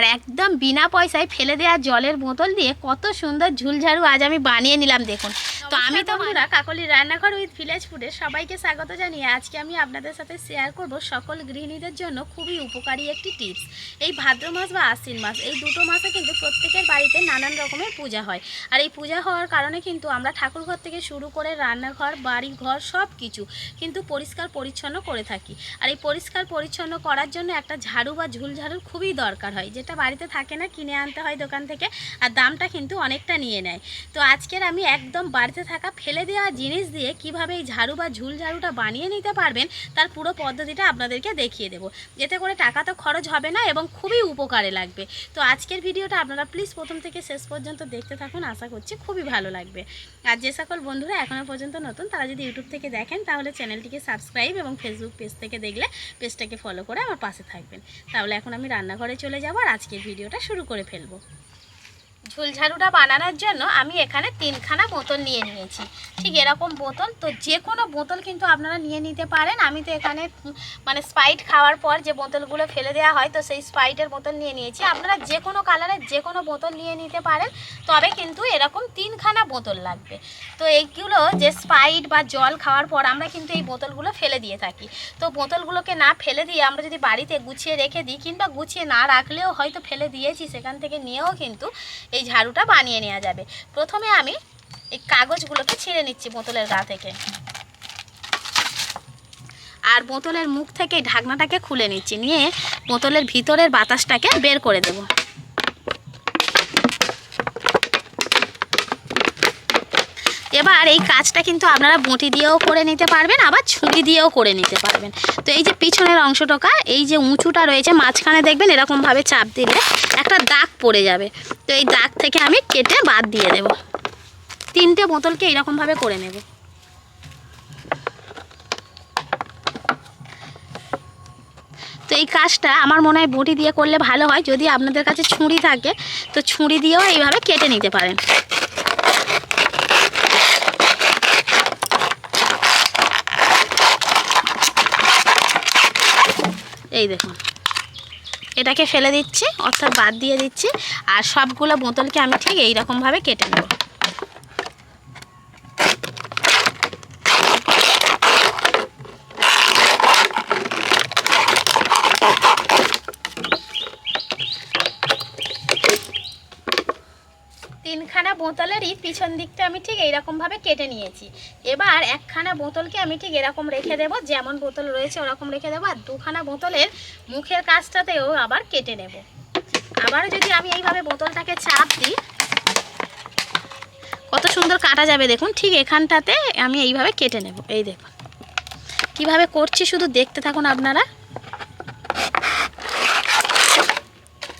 আর একদম বিনা পয়সায় ফেলে দেওয়া জলের বোতল দিয়ে কত সুন্দর ঝুলঝাড়ু আজ আমি বানিয়ে নিলাম দেখুন। তো আমি তো বন্ধুরা কাকলি রান্নাঘর উইথ ভিলেজ ফুডে সবাইকে স্বাগত জানিয়ে আজকে আমি আপনাদের সাথে শেয়ার করব সকল গৃহিণীদের জন্য খুবই উপকারী একটি টিপস। এই ভাদ্র মাস বা আশ্বিন মাস এই দুটো মাসে কিন্তু প্রত্যেকের বাড়িতে নানান রকমের পূজা হয়। আর এই পূজা হওয়ার কারণে কিন্তু আমরা ঠাকুরঘর থেকে শুরু করে রান্নাঘর বাড়ি ঘর সব কিছু কিন্তু পরিষ্কার পরিচ্ছন্ন করে থাকি। আর এই পরিষ্কার পরিচ্ছন্ন করার জন্য একটা ঝাড়ু বা ঝুল ঝাড়ুর খুবই দরকার হয় যেটা বাড়িতে থাকে না, কিনে আনতে হয় দোকান থেকে, আর দামটা কিন্তু অনেকটা নিয়ে নেয়। তো আজকের আমি একদম বাড়িতে থাকা, ফেলে দেওয়া জিনিস দিয়ে কীভাবে এই ঝাড়ু বা ঝুল ঝাড়ুটা বানিয়ে নিতে পারবেন, তার পুরো পদ্ধতিটা আপনাদেরকে দেখিয়ে দেবো। এতে করে টাকা তো খরচ হবে না এবং খুবই উপকারে লাগবে। তো আজকের ভিডিওটা আপনারা প্লিজ প্রথম থেকে শেষ পর্যন্ত দেখতে থাকুন, আশা করছি খুবই ভালো লাগবে। আর যে সকল বন্ধুরা এখনও পর্যন্ত নতুন, তারা যদি ইউটিউব থেকে দেখেন, তাহলে চ্যানেলটিকে সাবস্ক্রাইব এবং ফেসবুক পেজ থেকে দেখলে পেজটাকে ফলো করে আমার পাশে থাকবেন। তাহলে এখন আমি রান্নাঘরে চলে যাব, আর আজকের ভিডিওটা শুরু করে ফেলব। ঝুলঝাড়ুটা বানানোর জন্য আমি এখানে তিনখানা বোতল নিয়ে নিয়েছি। ঠিক এরকম বোতল, তো যে কোনো বোতল কিন্তু আপনারা নিয়ে নিতে পারেন। আমি তো এখানে মানে স্পাইট খাওয়ার পর যে বোতলগুলো ফেলে দেওয়া হয়, তো সেই স্পাইটের বোতল নিয়ে নিয়েছি। আপনারা যে কোনো কালারের যে কোনো বোতল নিয়ে নিতে পারেন, তবে কিন্তু এরকম তিনখানা বোতল লাগবে। তো এইগুলো যে স্পাইট বা জল খাওয়ার পর আমরা কিন্তু এই বোতলগুলো ফেলে দিয়ে থাকি। তো বোতলগুলোকে না ফেলে দিয়ে আমরা যদি বাড়িতে গুছিয়ে রেখে দিই, কিংবা গুছিয়ে না রাখলেও হয়তো ফেলে দিয়েছি, সেখান থেকে নিয়েও কিন্তু এই ঝাড়ুটা বানিয়ে নেওয়া যাবে। প্রথমে আমি এই কাগজগুলোকে ছিঁড়ে নিচ্ছি বোতলের গা থেকে। আর বোতলের মুখ থেকে ঢাকনাটাকে খুলে নিচ্ছি। নিয়ে বোতলের ভিতরের বাতাসটাকে বের করে দেব। এবার এই কাজটা কিন্তু আপনারা বঁটি দিয়েও করে নিতে পারবেন, আবার ছুরি দিয়েও করে নিতে পারবেন। তো এই যে পিছনের অংশটকা, এই যে উঁচুটা রয়েছে, মাঝখানে দেখবেন এরকমভাবে চাপ দিলে একটা দাগ পড়ে যাবে। তো এই দাগ থেকে আমি কেটে বাদ দিয়ে দেব। তিনটে বোতলকে এইরকমভাবে করে নেব। তো এই কাজটা আমার মনে হয় বটি দিয়ে করলে ভালো হয়, যদি আপনাদের কাছে ছুরি থাকে, তো ছুরি দিয়েও এইভাবে কেটে নিতে পারেন। এই দেখুন। এটাকে ফেলে দিচ্ছি, অর্থাৎ বাদ দিয়ে দিচ্ছি, আর সবগুলো বোতলকে আমি ঠিক এইরকমভাবে কেটে নেব। তিনখানা বোতলেরই পিছন দিকটা আমি ঠিক এইরকমভাবে কেটে নিয়েছি। এবার একখানা বোতলকে আমি ঠিক এরকম রেখে দেবো, যেমন বোতল রয়েছে ওরকম রেখে দেবো, আর দুখানা বোতলের মুখের কাজটাতেও আবার কেটে নেব। আবার যদি আমি এইভাবে বোতলটাকে চাপ দিই, কত সুন্দর কাটা যাবে দেখুন, ঠিক এখানটাতে আমি এইভাবে কেটে নেব। এই দেখুন, কীভাবে করছি শুধু দেখতে থাকুন আপনারা।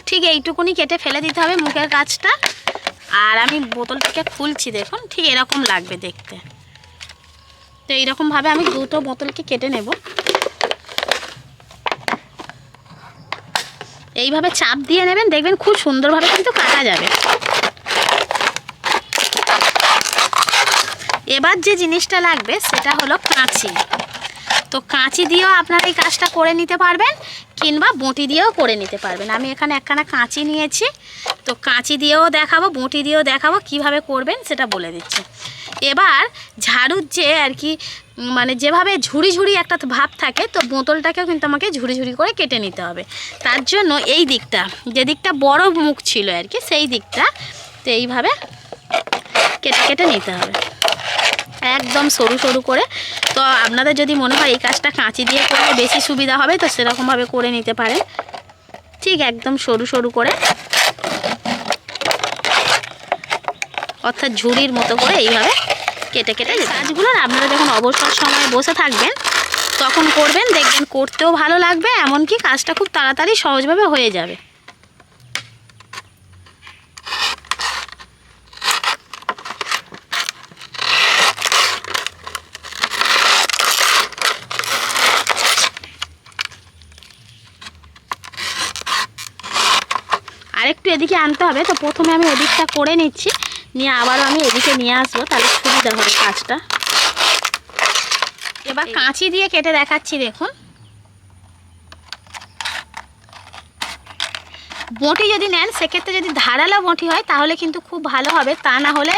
ঠিক এইটুকুনি কেটে ফেলে দিতে হবে মুখের কাজটা। আর আমি বোতলটাকে খুলছি দেখুন, ঠিক এরকম লাগবে দেখতে। তো এইরকমভাবে আমি দুটো বোতলকে কেটে নেব। এইভাবে চাপ দিয়ে নেবেন, দেখবেন খুব সুন্দরভাবে কিন্তু কাটা যাবে। এবার যে জিনিসটা লাগবে, সেটা হলো কাঁচি। তো কাঁচি দিয়েও আপনারা এই কাজটা করে নিতে পারবেন, কিংবা বঁটি দিয়েও করে নিতে পারবেন। আমি এখানে একখানা কাঁচি নিয়েছি। তো কাঁচি দিয়েও দেখাবো, বঁটি দিয়েও দেখাবো, কীভাবে করবেন সেটা বলে দিচ্ছি। এবার ঝাড়ুর যে আর কি মানে যেভাবে ঝুড়ি ঝুড়ি একটা ভাব থাকে, তো বোতলটাকেও কিন্তু আমাকে ঝুড়ি ঝুড়ি করে কেটে নিতে হবে। তার জন্য এই দিকটা, যে দিকটা বড় মুখ ছিল আর কি, সেই দিকটা তো এইভাবে কেটে কেটে নিতে হবে। একদম সরু সরু করে। তো আপনাদের যদি মনে হয় এই কাজটা কাঁচি দিয়ে করলে বেশি সুবিধা হবে, তো সেরকমভাবে করে নিতে পারেন। ঠিক একদম সরু সরু করে। অর্থাৎ ঝুড়ির মতো করে এইভাবে কেটে কেটে কাজগুলো আপনারা যখন অবসর সময়ে বসে থাকবেন, তখন করবেন, দেখবেন করতেও ভালো লাগবে, এমনকি কাজটা খুব তাড়াতাড়ি সহজভাবে হয়ে যাবে। আরেকটু এদিকে আনতে হবে, তো প্রথমে আমি এদিকটা করে নিচ্ছি। নিয়ে আবারও আমি এদিকে নিয়ে আসব তাহলে সুবিধা হবে কাজটা এবার কাঁচি দিয়ে কেটে দেখাচ্ছি দেখুন। বঁটি যদি নেন সেক্ষেত্রে যদি ধারালো বঁটি হয় তাহলে কিন্তু খুব ভালো হবে। তা না হলে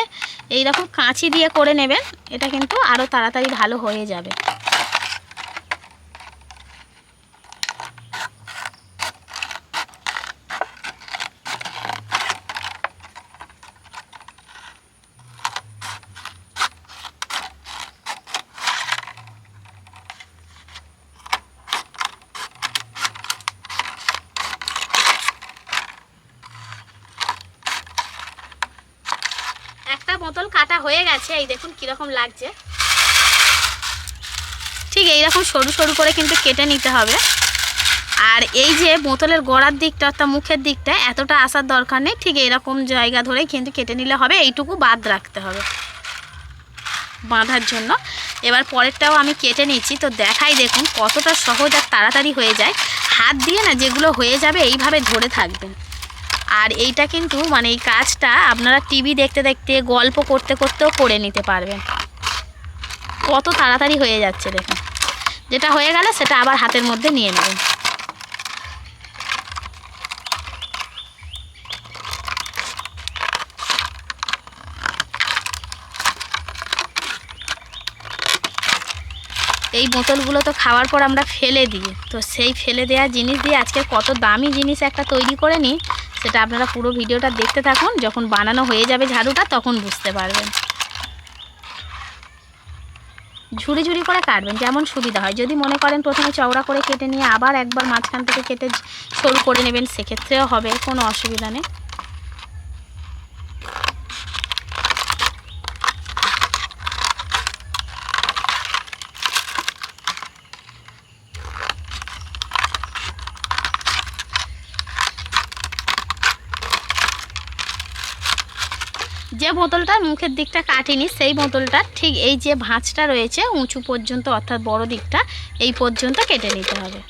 এই রকম কাঁচি দিয়ে করে নেবেন এটা কিন্তু আরও তাড়াতাড়ি ভালো হয়ে যাবে একটা বোতল কাটা হয়ে গেছে, এই দেখুন কীরকম লাগছে। ঠিক এইরকম সরু সরু করে কিন্তু কেটে নিতে হবে। আর এই যে বোতলের গোড়ার দিকটা অর্থাৎ মুখের দিকটা, এতটা আসার দরকার নেই। ঠিক এরকম জায়গা ধরেই কিন্তু কেটে নিলে হবে, এইটুকু বাদ রাখতে হবে বাঁধার জন্য। এবার পরেরটাও আমি কেটে নিচ্ছি। তো দেখাই দেখুন কতটা সহজ আর তাড়াতাড়ি হয়ে যায়। হাত দিয়ে না যেগুলো হয়ে যাবে, এইভাবে ধরে থাকবেন। আর এইটা কিন্তু মানে এই কাজটা আপনারা টিভি দেখতে দেখতে, গল্প করতে করতেও করে নিতে পারবেন। কত তাড়াতাড়ি হয়ে যাচ্ছে দেখুন। যেটা হয়ে গেলে সেটা আবার হাতের মধ্যে নিয়ে নেবেন। এই বোতলগুলো তো খাওয়ার পর আমরা ফেলে দিই। তো সেই ফেলে দেওয়া জিনিস দিয়ে আজকে কত দামি জিনিস একটা তৈরি করে নিই। সেটা আপনারা পুরো ভিডিওটা দেখতে থাকুন, যখন বানানো হয়ে যাবে ঝাড়ুটা তখন বুঝতে পারবেন। ঝুড়ি ঝুড়ি করে কাটবেন, যেমন সুবিধা হয়। যদি মনে করেন প্রথমে চওড়া করে কেটে নিয়ে আবার একবার মাঝখান থেকে কেটে সরু করে নেবেন, সেক্ষেত্রেও হবে, কোনো অসুবিধা নেই। যে বোতলটার মুখের দিকটা কাটিনি, সেই বোতলটা ঠিক এই যে ভাঁজটা রয়েছে উঁচু পর্যন্ত, অর্থাৎ বড় দিকটা, এই পর্যন্ত কেটে নিতে হবে।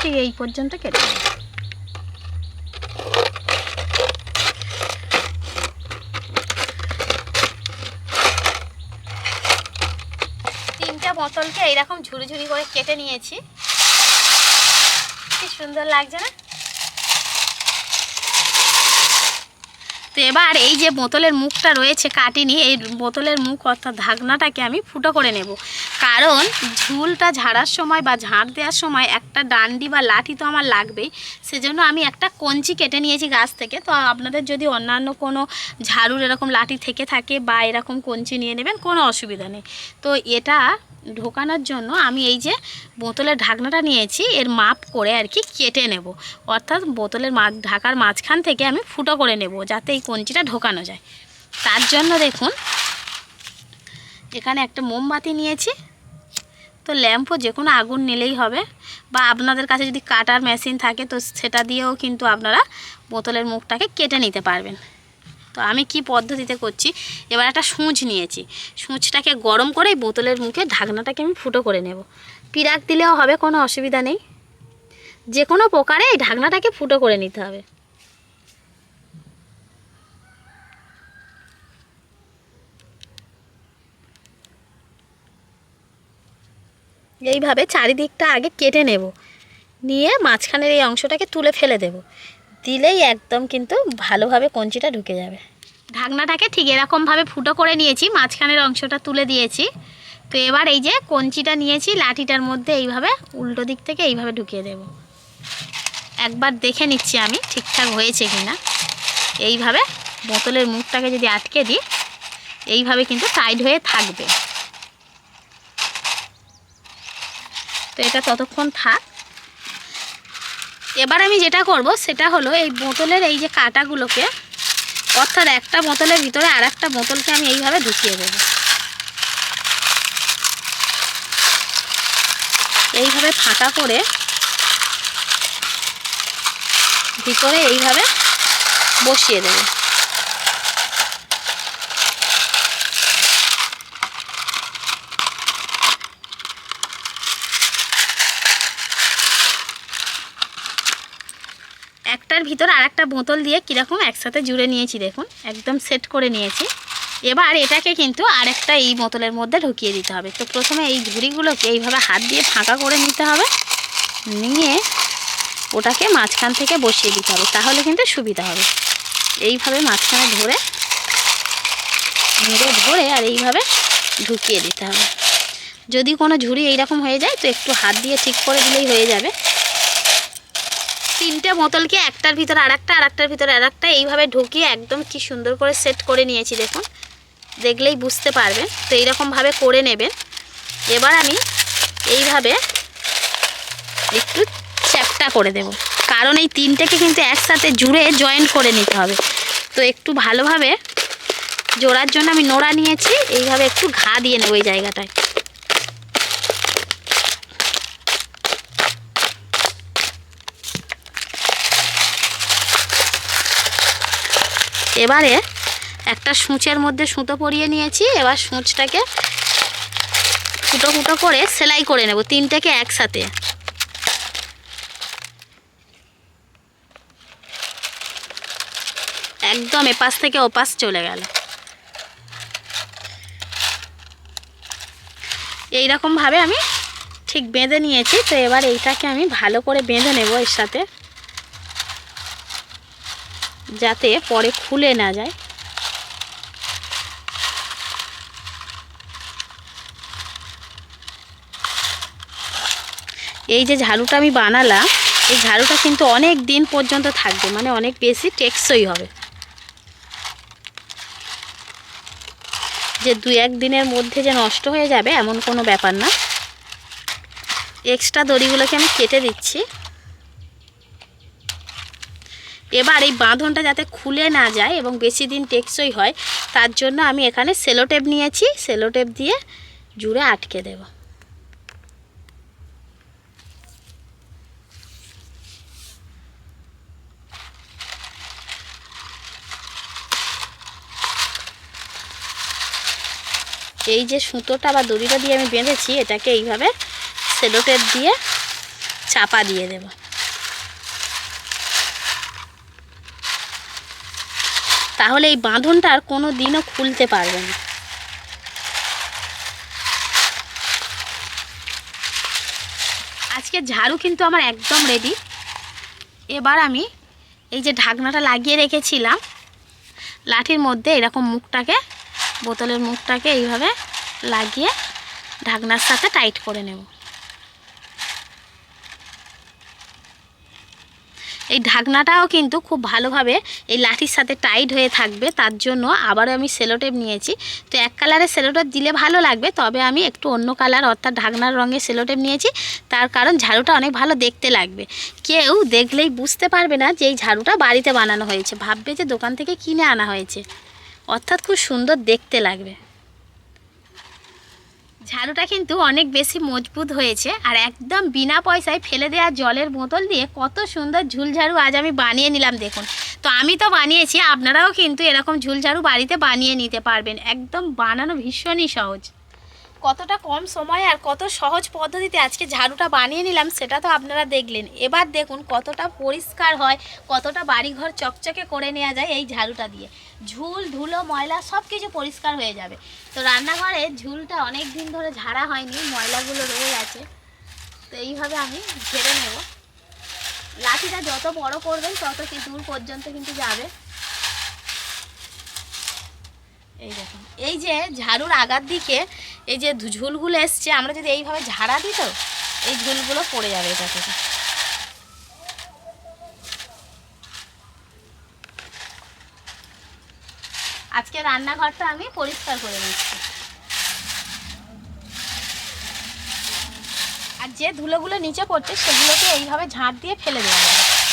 ঠিক এই পর্যন্ত কেটে নেবে বোতলকে এইরকম ঝুড়ি ঝুড়ি করে কেটে নিয়েছি। কি সুন্দর লাগছে না? তো এবার এই যে বোতলের মুখটা রয়েছে কাটিনি, এই বোতলের মুখ অর্থাৎ ঢাকনাটাকে আমি ফুটো করে নেব। কারণ ঝুলটা ঝাড়ার সময় বা ঝাড় দেওয়ার সময় একটা ডান্ডি বা লাঠি তো আমার লাগবেই। সেজন্য আমি একটা কঞ্চি কেটে নিয়েছি গাছ থেকে। তো আপনাদের যদি অন্যান্য কোনো ঝাড়ুর এরকম লাঠি থেকে থাকে বা এরকম কঞ্চি নিয়ে নেবেন, কোনো অসুবিধা নেই। তো এটা ঢোকানোর জন্য আমি এই যে বোতলের ঢাকনাটা নিয়েছি, এর মাপ করে আর কি কেটে নেব। অর্থাৎ বোতলের ঢাকার মাঝখান থেকে আমি ফুটো করে নেব যাতে এই কঞ্চিটা ঢোকানো যায়। তার জন্য দেখুন, এখানে একটা মোমবাতি নিয়েছি। তো ল্যাম্পও যে কোনো আগুন নিলেই হবে বা আপনাদের কাছে যদি কাটার মেশিন থাকে তো সেটা দিয়েও কিন্তু আপনারা বোতলের মুখটাকে কেটে নিতে পারবেন। তো আমি কি পদ্ধতিতে করছি? এবার একটা সূঁচ নিয়েছি। সূঁচটাকে গরম করে বোতলের মুখে ঢাকনাটাকে আমি ফুটো করে নেব। পিরাক দিলেও হবে, কোনো অসুবিধা নেই। যে কোনো প্রকারে এই ঢাকনাটাকে ফুটো করে নিতে হবে। এইভাবে চারিদিকটা আগে কেটে নেব। নিয়ে মাঝখানের এই অংশটাকে তুলে ফেলে দেব। দিলেই একদম কিন্তু ভালোভাবে কঞ্চিটা ঢুকে যাবে। ঢাকনাটাকে ঠিক এরকমভাবে ফুটো করে নিয়েছি, মাঝখানের অংশটা তুলে দিয়েছি। তো এবার এই যে কঞ্চিটা নিয়েছি, লাঠিটার মধ্যে এইভাবে উল্টো দিক থেকে এইভাবে ঢুকিয়ে দেব। একবার দেখে নিচ্ছি আমি ঠিকঠাক হয়েছে কি না এইভাবে বোতলের মুখটাকে যদি আটকে দিই, এইভাবে কিন্তু টাইট হয়ে থাকবে। তো এটা ততক্ষণ থাক। এবার আমি যেটা করব, সেটা হলো এই বোতলের এই যে কাটাগুলোকে অর্থাৎ একটা বোতলের ভিতরে আর একটা বোতলকে আমি এইভাবে ঢুকিয়ে দেব। এইভাবে ফাঁকা করে ভিতরে এইভাবে বসিয়ে দেবো। একটার ভিতর আর একটা বোতল দিয়ে কীরকম একসাথে জুড়ে নিয়েছি, দেখুন। একদম সেট করে নিয়েছি। এবার এটাকে কিন্তু আরেকটা এই বোতলের মধ্যে ঢুকিয়ে দিতে হবে। তো প্রথমে এই ঝুড়িগুলোকে এইভাবে হাত দিয়ে ফাঁকা করে নিতে হবে। নিয়ে ওটাকে মাঝখান থেকে বসিয়ে দিতে হবে, তাহলে কিন্তু সুবিধা হবে। এইভাবে মাঝখানে ধরে, মেরে ধরে আর এইভাবে ঢুকিয়ে দিতে হবে। যদি কোনো ঝুড়ি এইরকম হয়ে যায়, তো একটু হাত দিয়ে ঠিক করে দিলেই হয়ে যাবে। তিনটে বোতলকে একটার ভিতরে আর একটা আর একটার ভিতরে আর একটা এইভাবে ঢুকিয়ে একদম কি সুন্দর করে সেট করে নিয়েছি দেখুন। দেখলেই বুঝতে পারবেন তো এইরকমভাবে করে নেবেন। এবার আমি এইভাবে একটু চ্যাপটা করে দেব। কারণ এই তিনটেকে কিন্তু একসাথে জুড়ে জয়েন্ট করে নিতে হবে। তো একটু ভালোভাবে জোড়ার জন্য আমি নোড়া নিয়েছি। এইভাবে একটু ঘা দিয়ে নেব এই জায়গাটায়। এবারে একটা সূচের মধ্যে সুতো পরিয়ে নিয়েছি, এবার সূচটাকে ফুটো ফুটো করে সেলাই করে নেব, তিনটেকে একসাথে। একদম এপাশ থেকে ওপাশ চলে গেল। এইরকমভাবে আমি ঠিক বেঁধে নিয়েছি, তো এবার এইটাকে আমি ভালো করে বেঁধে নেব এর সাথে। যাতে পরে খুলে না যায়। এই যে ঝাড়ুটা আমি বানালাম, এই ঝাড়ুটা কিন্তু অনেক দিন পর্যন্ত থাকবে মানে অনেক বেশি টেকসই হবে। যে দু এক দিনের মধ্যে যে নষ্ট হয়ে যাবে, এমন কোনো ব্যাপার না। এক্সট্রা দড়িগুলোকে আমি কেটে দিচ্ছি। এবার এই বাঁধনটা যাতে খুলে না যায় এবং বেশি দিন টেকসই হয়, তার জন্য আমি এখানে সেলোটেপ নিয়েছি। সেলোটেপ দিয়ে জুড়ে আটকে দেব। এই যে সুতোটা বা দড়িটা দিয়ে আমি বেঁধেছি, এটাকে এইভাবে সেলোটেপ দিয়ে চাপা দিয়ে দেবো। তাহলে এই বাঁধনটা আর কোনো দিনও খুলতে পারবে না। আজকে ঝাড়ু কিন্তু আমার একদম রেডি এবার আমি এই যে ঢাকনাটা লাগিয়ে রেখেছিলাম, লাঠির মধ্যে এরকম মুখটাকে, বোতলের মুখটাকে এইভাবে লাগিয়ে ঢাকনার সাথে টাইট করে নেব। এই ঢাকনাটাও কিন্তু খুব ভালোভাবে এই লাঠির সাথে টাইট হয়ে থাকবে, তার জন্য আবারও আমি সেলোটেপ নিয়েছি। তো এক কালারের সেলোটেপ দিলে ভালো লাগবে, তবে আমি একটু অন্য কালার অর্থাৎ ঢাকনার রঙের সেলোটেপ নিয়েছি, তার কারণ ঝাড়ুটা অনেক ভালো দেখতে লাগবে। কেউ দেখলেই বুঝতে পারবে না যে এই ঝাড়ুটা বাড়িতে বানানো হয়েছে, ভাববে যে দোকান থেকে কিনে আনা হয়েছে। অর্থাৎ খুব সুন্দর দেখতে লাগবে। ঝাড়ুটা কিন্তু অনেক বেশি মজবুত হয়েছে আর একদম বিনা পয়সায় ফেলে দেওয়া জলের বোতল দিয়ে কত সুন্দর ঝুলঝাড়ু আজ আমি বানিয়ে নিলাম দেখুন। তো আমি তো বানিয়েছি, আপনারাও কিন্তু এরকম ঝুলঝাড়ু বাড়িতে বানিয়ে নিতে পারবেন। একদম বানানো ভীষণই সহজ। কতটা কম সময়ে আর কত সহজ পদ্ধতিতে আজকে ঝাড়ুটা বানিয়ে নিলাম সেটা তো আপনারা দেখলেন। এবার দেখুন কতটা পরিষ্কার হয়, কতটা বাড়িঘর চকচকে করে নেওয়া যায় এই ঝাড়ুটা দিয়ে। ঝুল, ধুলো, ময়লা সব কিছু পরিষ্কার হয়ে যাবে। তো রান্নাঘরে ঝুলটা অনেক দিন ধরে ঝাড়া হয়নি, ময়লাগুলো রয়ে গেছে। তো এইভাবে আমি ঝেড়ে নেব। লাঠিটা যত বড় করবেন তত কি দূর পর্যন্ত কিন্তু যাবে। এই দেখুন। এই যে ঝাড়ুর আগার দিকে এই যে ঝুলগুলো এসছে, আমরা যদি এইভাবে ঝাড়া দিই তো, এই ঝুলগুলো পড়ে যাবে এটা থেকে। আজকে রান্নাঘরটা আমি পরিষ্কার করে নিচ্ছি। আর যে ধুলোগুলো নিচে পড়ছে, সেগুলোকে এইভাবে ঝাঁট দিয়ে ফেলে দেওয়া যাবে।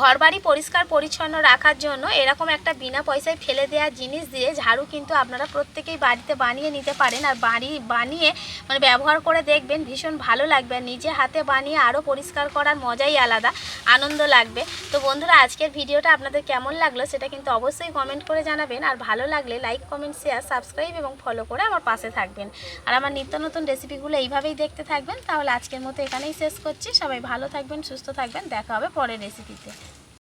ঘরবাড়ি পরিষ্কার পরিচ্ছন্ন রাখার জন্য এরকম একটা বিনা পয়সায় ফেলে দেওয়া জিনিস দিয়ে ঝাড়ু কিন্তু আপনারা প্রত্যেকেই বাড়িতে বানিয়ে নিতে পারেন আর বাড়ি বানিয়ে মানে ব্যবহার করে দেখবেন ভীষণ ভালো লাগবে। নিজে হাতে বানিয়ে আরও পরিষ্কার করার মজাই আলাদা, আনন্দ লাগবে। তো বন্ধুরা, আজকের ভিডিওটা আপনাদের কেমন লাগল সেটা কিন্তু অবশ্যই কমেন্ট করে জানাবেন। আর ভালো লাগলে লাইক কমেন্ট শেয়ার সাবস্ক্রাইব এবং ফলো করে আমার পাশে থাকবেন। আর আমার নিত্য নতুন রেসিপিগুলো এইভাবেই দেখতে থাকবেন। তাহলে আজকের মতো এখানেই শেষ করছি। সবাই ভালো থাকবেন, সুস্থ থাকবেন। দেখা হবে পরের রেসিপিতে